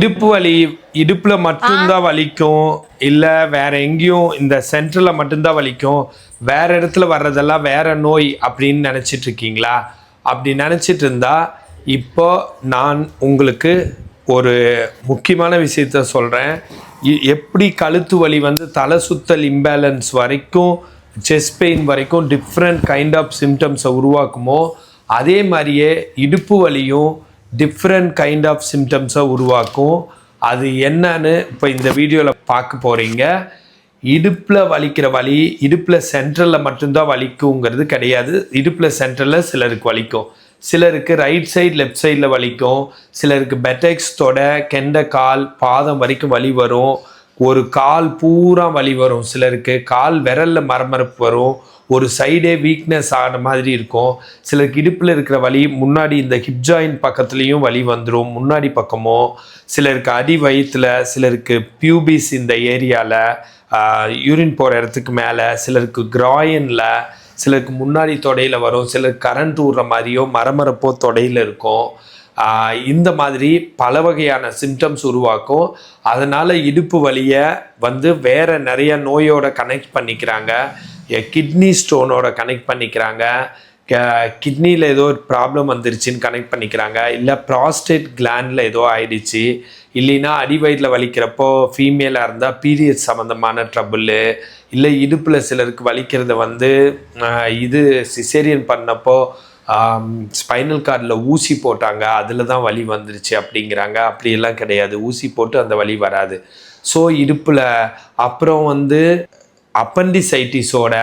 இடுப்பு வலி இடுப்புல மட்டும்தான் வலிக்கும். இல்ல வேற எங்கேயும் இந்த சென்டர்ல மட்டும்தான் வலிக்கும். வேற இடத்துல வர்றதெல்லாம் வேற நோய் அப்படின்னு நினைச்சிட்டு இருக்கீங்களா? அப்படி நினைச்சிட்டு இருந்தா இப்போ நான் உங்களுக்கு ஒரு முக்கியமான விஷயத்த சொல்றேன். இ- எப்படி கழுத்து வலி வந்து தலை சுத்தல் இம்பேலன்ஸ் வரைக்கும் செஸ்ட் பெயின் வரைக்கும் டிஃப்ரெண்ட் கைண்ட் ஆஃப் சிம்டம்ஸை உருவாக்குமோ அதே மாதிரியே இடுப்பு வலியும் டிஃப்ரெண்ட் கைண்ட் ஆஃப் சிம்டம்ஸை உருவாக்கும். அது என்னன்னு இப்போ இந்த வீடியோவில் பார்க்க போகிறீங்க இடுப்பில் வலிக்கிற வலி இடுப்பில் சென்ட்ரலில் மட்டும்தான் வலிக்குங்கிறது கிடையாது. இடுப்பில் சென்ட்ரலில் சிலருக்கு வலிக்கும். சிலருக்கு ரைட் சைடு லெஃப்ட் சைடில் வலிக்கும். சிலருக்கு பெட்டெக்ஸ் தொட கெண்ட கால் பாதம் வரைக்கும் வலி வரும். ஒரு கால் பூரா வலி வரும். சிலருக்கு கால் விரலில் மரமரப்பு வரும். ஒரு சைடே வீக்னஸ் ஆன மாதிரி இருக்கும். சிலருக்கு இடுப்பில் இருக்கிற வலி முன்னாடி இந்த ஹிப் ஜாயின் பக்கத்துலேயும் வலி வந்துடும் முன்னாடி பக்கமோ சிலருக்கு அடி வயிற்றுல சிலருக்கு பியூபிஸ் இந்த ஏரியாவில் யூரின் போகிற இடத்துக்கு மேலே சிலருக்கு கிராயினில் சிலருக்கு முன்னாடி தொடையில் வரும். சிலருக்கு கரண்ட் ஊடுற மாதிரியோ மரமரப்போ தொடையில் இருக்கும். இந்த மாதிரி பல வகையான சிம்டம்ஸ் உருவாக்கும். அதனால் இடுப்பு வலியை வந்து வேறு நிறைய நோயோட கனெக்ட் பண்ணிக்கிறாங்க. கிட்னி ஸ்டோனோட கனெக்ட் பண்ணிக்கிறாங்க. கிட்னியில் ஏதோ ஒரு ப்ராப்ளம் வந்துருச்சுன்னு கனெக்ட் பண்ணிக்கிறாங்க. இல்லை ப்ராஸ்டேட் கிளாண்டில் ஏதோ ஆயிடுச்சு. இல்லைன்னா அடிவயிற்றில் வலிக்கிறப்போ ஃபீமேலாக இருந்தால் பீரியட் சம்மந்தமான ட்ரபுள் இல்லை இடுப்பில் சிலருக்கு வலிக்கிறத வந்து இது சிசேரியன் பண்ணப்போ ஸ்பைனல் கார்டில் ஊசி போட்டாங்க அதில் தான் வலி வந்துருச்சு அப்படிங்கிறாங்க. அப்படியெல்லாம் கிடையாது. ஊசி போட்டு அந்த வலி வராது. ஸோ இடுப்பில் அப்புறம் வந்து அப்பண்டிசைட்டிஸோட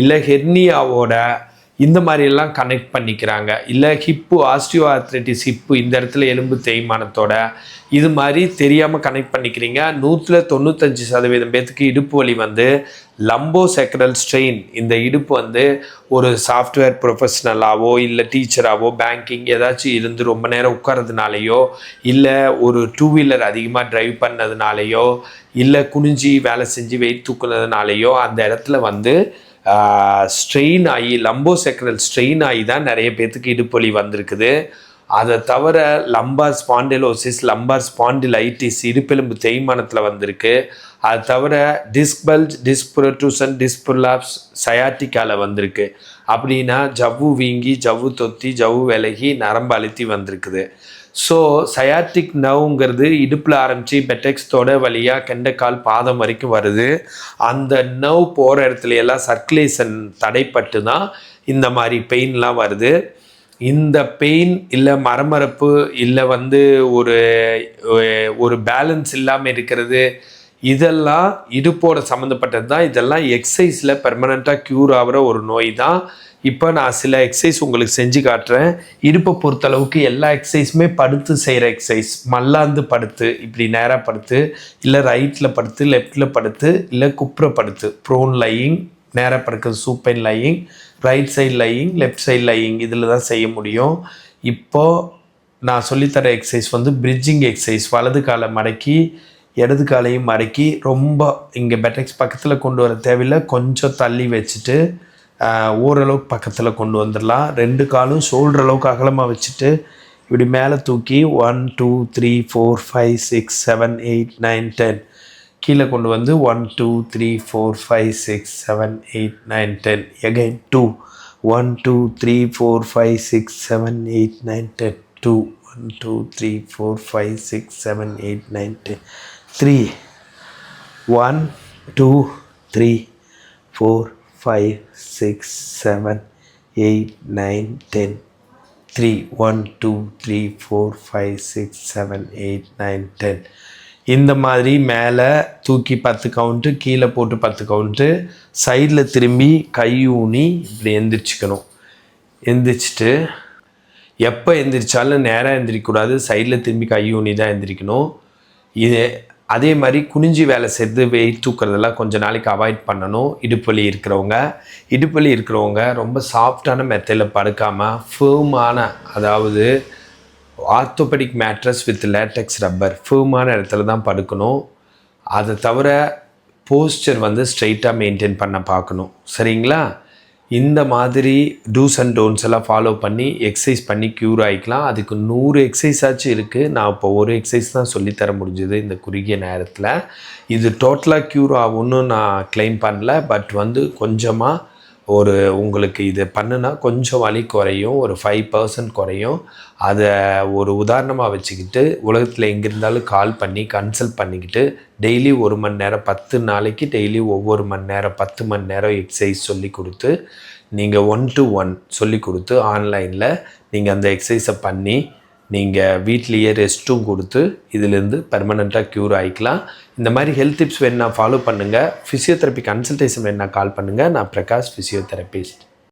இல்லை ஹெர்னியாவோட இந்த மாதிரியெல்லாம் கனெக்ட் பண்ணிக்கிறாங்க. இல்லை ஹிப்பு ஆஸ்டியோ ஆர்த்ரைட்டிஸ் ஹிப்பு இந்த இடத்துல எலும்பு தேய்மானத்தோட இது மாதிரி தெரியாமல் கனெக்ட் பண்ணிக்கிறீங்க. நூற்றில் தொண்ணூத்தஞ்சு சதவீதம் பேத்துக்கு இடுப்பு வலி வந்து லம்போ செக்ரல் ஸ்ட்ரெயின் இந்த இடுப்பு வந்து ஒரு சாஃப்ட்வேர் ப்ரொஃபஷ்னலாவோ இல்லை டீச்சராகவோ பேங்கிங் ஏதாச்சும் இருந்து ரொம்ப நேரம் உட்கார்றதுனாலையோ இல்லை ஒரு டூ வீலர் அதிகமாக ட்ரைவ் பண்ணதுனாலையோ இல்லை குனிஞ்சி வேலை செஞ்சு வெயிட் தூக்குனதுனாலையோ அந்த இடத்துல வந்து ஸ்ட்ரெயின் ஆகி லம்போ செக்ரல் ஸ்ட்ரெயின் ஆகி தான் நிறைய பேர்த்துக்கு இடுப்பு வலி வந்திருக்குது. அதை தவிர லம்பார் ஸ்பாண்டிலோசிஸ் லம்பார் ஸ்பாண்டிலைட்டிஸ் இடுப்பெலும்பு தேய்மானத்தில் வந்திருக்கு. அது தவிர டிஸ்பல்ஜ் டிஸ்புரட்டூசன் டிஸ்புலாப்ஸ் சயாட்டிக்கால வந்திருக்கு. அப்படின்னா ஜவ்வு வீங்கி ஜவ்வு தொத்தி ஜவ்வு விலகி நரம்பு அழுத்தி வந்திருக்குது. ஸோ சயாட்டிக் நவ்ங்கிறது இடுப்பில் ஆரம்பித்து பெட்டெக்ஸ்டோட வழியாக கெண்டைக்கால் பாதம் வரைக்கும் வருது. அந்த நவ் போகிற இடத்துல எல்லாம் சர்க்குலேஷன் தடைப்பட்டு தான் இந்த மாதிரி பெயின்லாம் வருது. இந்த பெயின் இல்லை மரமரப்பு இல்லை வந்து ஒரு ஒரு பேலன்ஸ் இல்லாமல் இருக்கிறது இதெல்லாம் இடுப்போட சம்மந்தப்பட்டது தான். இதெல்லாம் எக்ஸசைஸில் பெர்மனண்ட்டாக க்யூர் ஆகிற ஒரு நோய் தான். இப்போ நான் சில எக்ஸசைஸ் உங்களுக்கு செஞ்சு காட்டுறேன். இடுப்பை பொறுத்தளவுக்கு எல்லா எக்ஸசைஸுமே படுத்து செய்கிற எக்ஸசைஸ் மல்லாந்து படுத்து இப்படி நேராக படுத்து இல்லை ரைட்டில் படுத்து லெஃப்டில் படுத்து இல்லை குப்புற படுத்து. ப்ரோன் லையிங் நேராக படுக்கிறது supine lying right side lying left side lying இதில் தான் செய்ய முடியும். இப்போது நான் சொல்லித்தர எக்ஸசைஸ் வந்து பிரிட்ஜிங் எக்ஸசைஸ் வலது காலை மடக்கி இடது காலையும் மடக்கி ரொம்ப இங்கே பெட்டெக்ஸ் பக்கத்தில் கொண்டு வர தேவையில்லை. கொஞ்சம் தள்ளி வச்சுட்டு ஓரளவுக்கு பக்கத்தில் கொண்டு வந்துடலாம். ரெண்டு காலும் ஷோல்டர் அளவுக்கு அகலமாக வச்சுட்டு இப்படி மேலே தூக்கி one two three four five six seven eight nine ten கீழே கொண்டு வந்து one two three four five six seven eight nine ten again two one two three four five six seven eight nine ten two one two three four five six seven eight nine ten three one two three four five six seven eight nine ten three one two three four five six seven eight nine ten இந்த மாதிரி மேலே தூக்கி பத்து count கீழே போட்டு பத்து count சைடில் திரும்பி கை ஊனி இப்படி எந்திரிச்சிக்கணும். எந்திரிச்சிட்டு எப்போ எந்திரிச்சாலும் நேராக எந்திரிக்கக்கூடாது. சைடில் திரும்பி கை ஊனி தான் எந்திரிக்கணும். இது அதே மாதிரி குனிஞ்சி வேலை செய்து வெயிட் தூக்குறதெல்லாம் கொஞ்சம் நாளைக்கு அவாய்ட் பண்ணணும். இடுப்பலி இருக்கிறவங்க இடுப்பலி இருக்கிறவங்க ரொம்ப சாஃப்டான மெத்தையில் படுக்காமல் ஃபேமான அதாவது orthopaedic mattress with latex rubber ஃபேமான இடத்துல தான் படுக்கணும். அதை தவிர போஸ்டர் வந்து ஸ்ட்ரைட்டாக மெயின்டைன் பண்ண பார்க்கணும். சரிங்களா? இந்த மாதிரி டூஸ் அண்ட் டோன்ஸ் எல்லாம் ஃபாலோ பண்ணி எக்ஸசைஸ் பண்ணி க்யூர் ஆகிக்கலாம் அதுக்கு நூறு எக்ஸசைஸாச்சும் இருக்குது நான் இப்போ ஒரு எக்ஸசைஸ் தான் சொல்லித்தர முடிஞ்சது இந்த குறுகிய நேரத்தில். இது டோட்டலாக க்யூர் ஆகும்னு நான் க்ளைம் பண்ணல. பட் வந்து கொஞ்சமாக ஒரு உங்களுக்கு இது பண்ணுனா கொஞ்சம் வலி குறையும் ஒரு ஃபைவ் பர்சன்ட் குறையும். அதை ஒரு உதாரணமாக வச்சுக்கிட்டு உலகத்தில் எங்கே இருந்தாலும் கால் பண்ணி கன்சல்ட் பண்ணிக்கிட்டு டெய்லி ஒரு மணி நேரம் பத்து நாளைக்கு டெய்லி ஒவ்வொரு மணி நேரம் பத்து மணி நேரம் எக்ஸசைஸ் சொல்லி கொடுத்து நீங்கள் ஒன் டு ஒன் சொல்லி கொடுத்து ஆன்லைனில் நீங்கள் அந்த எக்ஸசைஸை பண்ணி நீங்கள் வீட்லேயே ரெஸ்ட்டும் கொடுத்து இதிலேருந்து பெர்மனெண்ட்டாக க்யூர் ஆகிக்கலாம் இந்த மாதிரி ஹெல்த் டிப்ஸ் வேணுன்னா ஃபாலோ பண்ணுங்கள் ஃபிசியோதெரப்பி கன்சல்டேஷன் வேணுன்னா கால் பண்ணுங்கள் நான் பிரகாஷ் ஃபிசியோதெரபிஸ்ட்